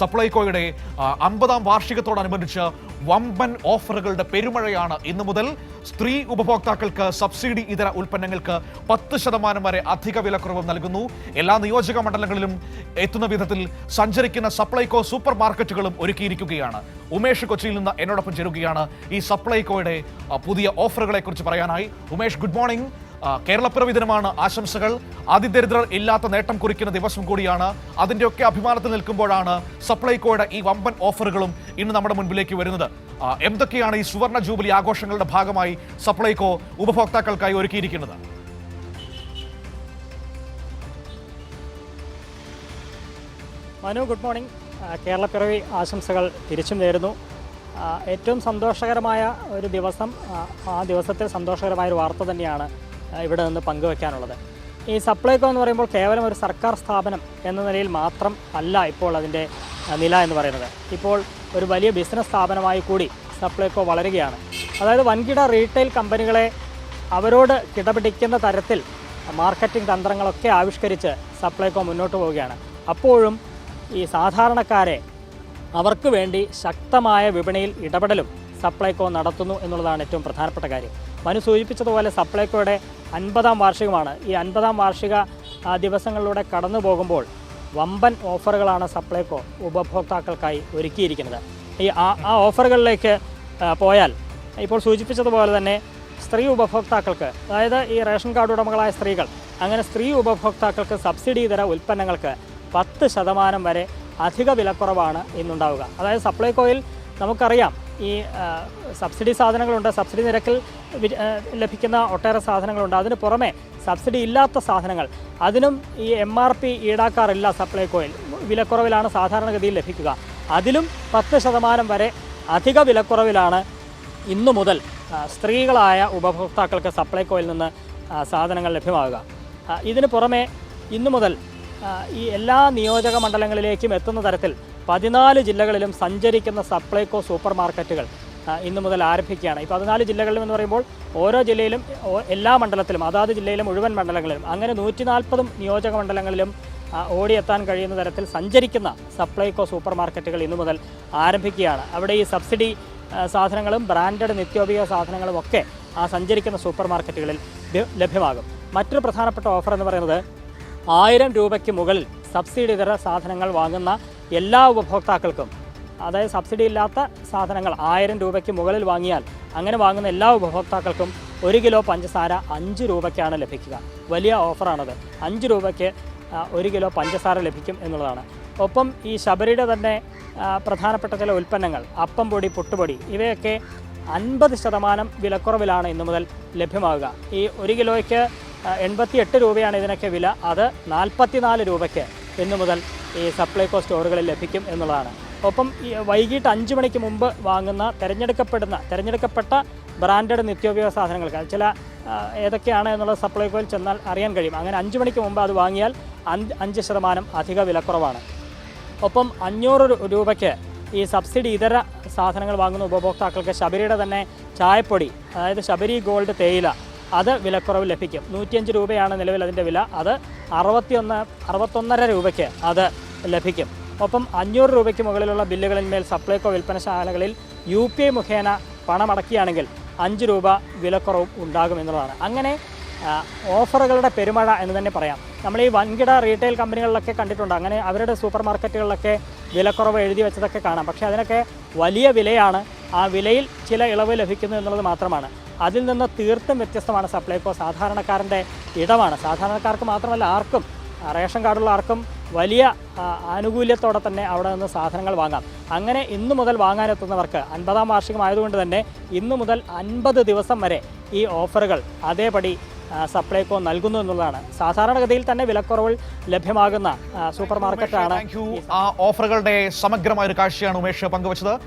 സപ്ലൈകോയുടെ അമ്പതാം വാർഷികത്തോടനുബന്ധിച്ച് വമ്പൻ ഓഫറുകളുടെ പെരുമഴയാണ് ഇന്നു മുതൽ. സ്ത്രീ ഉപഭോക്താക്കൾക്ക് സബ്സിഡി ഇതര ഉൽപ്പന്നങ്ങൾക്ക് പത്ത് ശതമാനം വരെ അധിക വിലക്കുറവ് നൽകുന്നു. എല്ലാ നിയോജക മണ്ഡലങ്ങളിലും എത്തുന്ന വിധത്തിൽ സഞ്ചരിക്കുന്ന സപ്ലൈകോ സൂപ്പർ മാർക്കറ്റുകളും ഒരുക്കിയിരിക്കുകയാണ്. ഉമേഷ് കൊച്ചിയിൽ നിന്ന് എന്നോടൊപ്പം ചേരുകയാണ് ഈ സപ്ലൈകോയുടെ പുതിയ ഓഫറുകളെ കുറിച്ച് പറയാനായി. Umesh good morning. കേരളപ്പിറവി ദിനമാണ് ആശംസകൾ. അതിദരിദ്രർ ഇല്ലാത്ത നേട്ടം കുറിക്കുന്ന ദിവസം കൂടിയാണ്. അതിന്റെയൊക്കെ അഭിമാനത്തിൽ നിൽക്കുമ്പോഴാണ് സപ്ലൈകോയുടെ ഈ വമ്പൻ ഓഫറുകളും ഇന്ന് നമ്മുടെ മുൻപിലേക്ക് വരുന്നത്. എന്തൊക്കെയാണ് ഈ സുവർണ ജൂബിലി ആഘോഷങ്ങളുടെ ഭാഗമായി സപ്ലൈകോ ഉപഭോക്താക്കൾക്കായി ഒരുക്കിയിരിക്കുന്നത്? Manu good morning. കേരളപ്പിറവി ആശംസകൾ തിരിച്ചും നേരുന്നു. ഏറ്റവും സന്തോഷകരമായ ഒരു ദിവസം ആ, ദിവസത്തെ സന്തോഷകരമായ ഒരു വാർത്ത തന്നെയാണ് ഇവിടെ നിന്ന് പങ്കുവെക്കാനുള്ളത്. ഈ സപ്ലൈകോ എന്ന് പറയുമ്പോൾ കേവലം ഒരു സർക്കാർ സ്ഥാപനം എന്ന നിലയിൽ മാത്രം അല്ല ഇപ്പോൾ അതിന്റെ നില എന്ന് പറയുന്നത്. ഇപ്പോൾ ഒരു വലിയ ബിസിനസ് സ്ഥാപനമായി കൂടി സപ്ലൈകോ വളരുകയാണ്. അതായത് വൻകിട റീറ്റെയിൽ കമ്പനികളെ അവരോട് കിടപിടിക്കുന്ന തരത്തിൽ മാർക്കറ്റിംഗ് തന്ത്രങ്ങളൊക്കെ ആവിഷ്കരിച്ച് സപ്ലൈകോ മുന്നോട്ട് പോവുകയാണ്. അപ്പോഴും ഈ സാധാരണക്കാരെ അവർക്ക് വേണ്ടി ശക്തമായ വിപണിയിൽ ഇടപെടലും സപ്ലൈകോ നടത്തുന്നു എന്നുള്ളതാണ് ഏറ്റവും പ്രധാനപ്പെട്ട കാര്യം. മനു സൂചിപ്പിച്ചതുപോലെ സപ്ലൈകോയുടെ അൻപതാം വാർഷികമാണ്. ഈ അൻപതാം വാർഷിക ദിവസങ്ങളിലൂടെ കടന്നു പോകുമ്പോൾ വമ്പൻ ഓഫറുകളാണ് സപ്ലൈകോ ഉപഭോക്താക്കൾക്കായി ഒരുക്കിയിരിക്കുന്നത്. ഈ ആ ഓഫറുകളിലേക്ക് പോയാൽ ഇപ്പോൾ സൂചിപ്പിച്ചതുപോലെ തന്നെ സ്ത്രീ ഉപഭോക്താക്കൾക്ക് അതായത് ഈ റേഷൻ കാർഡ് ഉടമകളായ സ്ത്രീകൾ അങ്ങനെ സ്ത്രീ ഉപഭോക്താക്കൾക്ക് സബ്സിഡി ഇതര ഉൽപ്പന്നങ്ങൾക്ക് പത്ത് ശതമാനം വരെ അധിക വിലക്കുറവാണ് ഇന്നുണ്ടാവുക. അതായത് സപ്ലൈകോയിൽ നമുക്കറിയാം ഈ സബ്സിഡി സാധനങ്ങളുണ്ട്. സബ്സിഡി നിരക്കിൽ ലഭിക്കുന്ന ഒട്ടേറെ സാധനങ്ങളുണ്ട്. അതിന് പുറമെ സബ്സിഡി ഇല്ലാത്ത സാധനങ്ങൾ അതിനും ഈ എം ആർ പി ഈടാക്കാറില്ല സപ്ലൈകോയിൽ വിലക്കുറവിലാണ് സാധാരണഗതിയിൽ ലഭിക്കുക. അതിലും പത്ത് ശതമാനം വരെ അധിക വിലക്കുറവിലാണ് ഇന്നു മുതൽ സ്ത്രീകളായ ഉപഭോക്താക്കൾക്ക് സപ്ലൈകോയിൽ നിന്ന് സാധനങ്ങൾ ലഭ്യമാകുക ഇതിന് പുറമെ ഇന്നു മുതൽ ഈ എല്ലാ നിയോജക മണ്ഡലങ്ങളിലേക്കും എത്തുന്ന തരത്തിൽ പതിനാല് ജില്ലകളിലും സഞ്ചരിക്കുന്ന സപ്ലൈകോ സൂപ്പർ മാർക്കറ്റുകൾ ഇന്നു മുതൽ ആരംഭിക്കുകയാണ്. ഈ പതിനാല് ജില്ലകളിലും എന്ന് പറയുമ്പോൾ ഓരോ ജില്ലയിലും എല്ലാ മണ്ഡലത്തിലും അതാത് ജില്ലയിലെ മുഴുവൻ മണ്ഡലങ്ങളിലും അങ്ങനെ നൂറ്റി നാൽപ്പതും നിയോജക മണ്ഡലങ്ങളിലും ഓടിയെത്താൻ കഴിയുന്ന തരത്തിൽ സഞ്ചരിക്കുന്ന സപ്ലൈകോ സൂപ്പർ മാർക്കറ്റുകൾ ഇന്നു മുതൽ ആരംഭിക്കുകയാണ്. അവിടെ ഈ സബ്സിഡി സാധനങ്ങളും ബ്രാൻഡഡ് നിത്യോപയോഗ സാധനങ്ങളും ഒക്കെ ആ സഞ്ചരിക്കുന്ന സൂപ്പർ മാർക്കറ്റുകളിൽ ലഭ്യമാകും. മറ്റൊരു പ്രധാനപ്പെട്ട ഓഫർ എന്ന് പറയുന്നത് ആയിരം രൂപയ്ക്ക് മുകളിൽ സബ്സിഡി ഇതര സാധനങ്ങൾ വാങ്ങുന്ന എല്ലാ ഉപഭോക്താക്കൾക്കും അതായത് സബ്സിഡി ഇല്ലാത്ത സാധനങ്ങൾ ആയിരം രൂപയ്ക്ക് മുകളിൽ വാങ്ങിയാൽ അങ്ങനെ വാങ്ങുന്ന എല്ലാ ഉപഭോക്താക്കൾക്കും ഒരു കിലോ പഞ്ചസാര അഞ്ച് രൂപയ്ക്കാണ് ലഭിക്കുക. വലിയ ഓഫറാണത്. അഞ്ച് രൂപയ്ക്ക് ഒരു കിലോ പഞ്ചസാര ലഭിക്കും എന്നുള്ളതാണ്. ഒപ്പം ഈ ശബരിയുടെ തന്നെ പ്രധാനപ്പെട്ട ചില ഉൽപ്പന്നങ്ങൾ അപ്പം പൊടി പുട്ടുപൊടി ഇവയൊക്കെ അൻപത് ശതമാനം വിലക്കുറവിലാണ് ഇന്നു മുതൽ ലഭ്യമാവുക. ഈ ഒരു കിലോയ്ക്ക് എൺപത്തി എട്ട് രൂപയാണ് ഇതിനൊക്കെ വില. അത് നാൽപ്പത്തിനാല് രൂപയ്ക്ക് ഇന്നു മുതൽ ഈ സപ്ലൈകോ സ്റ്റോറുകളിൽ ലഭിക്കും എന്നുള്ളതാണ്. ഒപ്പം വൈകിട്ട് അഞ്ച് മണിക്ക് മുമ്പ് വാങ്ങുന്ന തിരഞ്ഞെടുക്കപ്പെടുന്ന തിരഞ്ഞെടുക്കപ്പെട്ട ബ്രാൻഡഡ് നിത്യോപയോഗ സാധനങ്ങൾക്ക് ചില ഏതൊക്കെയാണ് എന്നുള്ളത് സപ്ലൈകോയിൽ ചെന്നാൽ അറിയാൻ കഴിയും. അങ്ങനെ അഞ്ച് മണിക്ക് മുമ്പ് അത് വാങ്ങിയാൽ അഞ്ച് ശതമാനം അധിക വിലക്കുറവാണ് ഒപ്പം അഞ്ഞൂറ് രൂപയ്ക്ക് ഈ സബ്സിഡി ഇതര സാധനങ്ങൾ വാങ്ങുന്ന ഉപഭോക്താക്കൾക്ക് ശബരിയുടെ തന്നെ ചായപ്പൊടി അതായത് ശബരി ഗോൾഡ് തേയില അത് വിലക്കുറവ് ലഭിക്കും. നൂറ്റിയഞ്ച് രൂപയാണ് നിലവിൽ അതിന്റെ വില. അത് അറുപത്തിയൊന്ന് അറുപത്തൊന്നര രൂപയ്ക്ക് അത് ലഭിക്കും. ഒപ്പം അഞ്ഞൂറ് രൂപയ്ക്ക് മുകളിലുള്ള ബില്ലുകളിന്മേൽ സപ്ലൈകോ വിൽപ്പനശാലകളിൽ യു പി ഐ മുഖേന പണമടക്കിയാണെങ്കിൽ അഞ്ച് രൂപ വിലക്കുറവും ഉണ്ടാകും എന്നുള്ളതാണ്. അങ്ങനെ ഓഫറുകളുടെ പെരുമഴ എന്ന് തന്നെ പറയാം. നമ്മൾ ഈ വൻകിട റീറ്റെയിൽ കമ്പനികളിലൊക്കെ കണ്ടിട്ടുണ്ട്. അങ്ങനെ അവരുടെ സൂപ്പർ മാർക്കറ്റുകളിലൊക്കെ വിലക്കുറവ് എഴുതി വെച്ചതൊക്കെ കാണാം. പക്ഷേ അതിനൊക്കെ വലിയ വിലയാണ് ആ വിലയിൽ ചില ഇളവ് ലഭിക്കുന്നു എന്നുള്ളത് മാത്രമാണ്. അതിൽ നിന്ന് തീർത്തും വ്യത്യസ്തമാണ് സപ്ലൈകോ സാധാരണക്കാരന്റെ ഇടമാണ്. സാധാരണക്കാർക്ക് മാത്രമല്ല ആർക്കും റേഷൻ കാർഡുള്ള ആർക്കും വലിയ ആനുകൂല്യത്തോടെ തന്നെ അവിടെ നിന്ന് സാധനങ്ങൾ വാങ്ങാം. അങ്ങനെ ഇന്നു മുതൽ വാങ്ങാനെത്തുന്നവർക്ക് അൻപതാം വാർഷികമായതുകൊണ്ട് തന്നെ ഇന്നു മുതൽ അൻപത് ദിവസം വരെ ഈ ഓഫറുകൾ അതേപടി സപ്ലൈകോ നൽകുന്നു എന്നുള്ളതാണ്. സാധാരണഗതിയിൽ തന്നെ വിലക്കുറവിൽ ലഭ്യമാകുന്ന സൂപ്പർ മാർക്കറ്റാണ് ഓഫറുകളുടെ സമഗ്രമായ ഒരു കാഴ്ചയാണ് ഉമേഷ് പങ്കുവച്ചത്.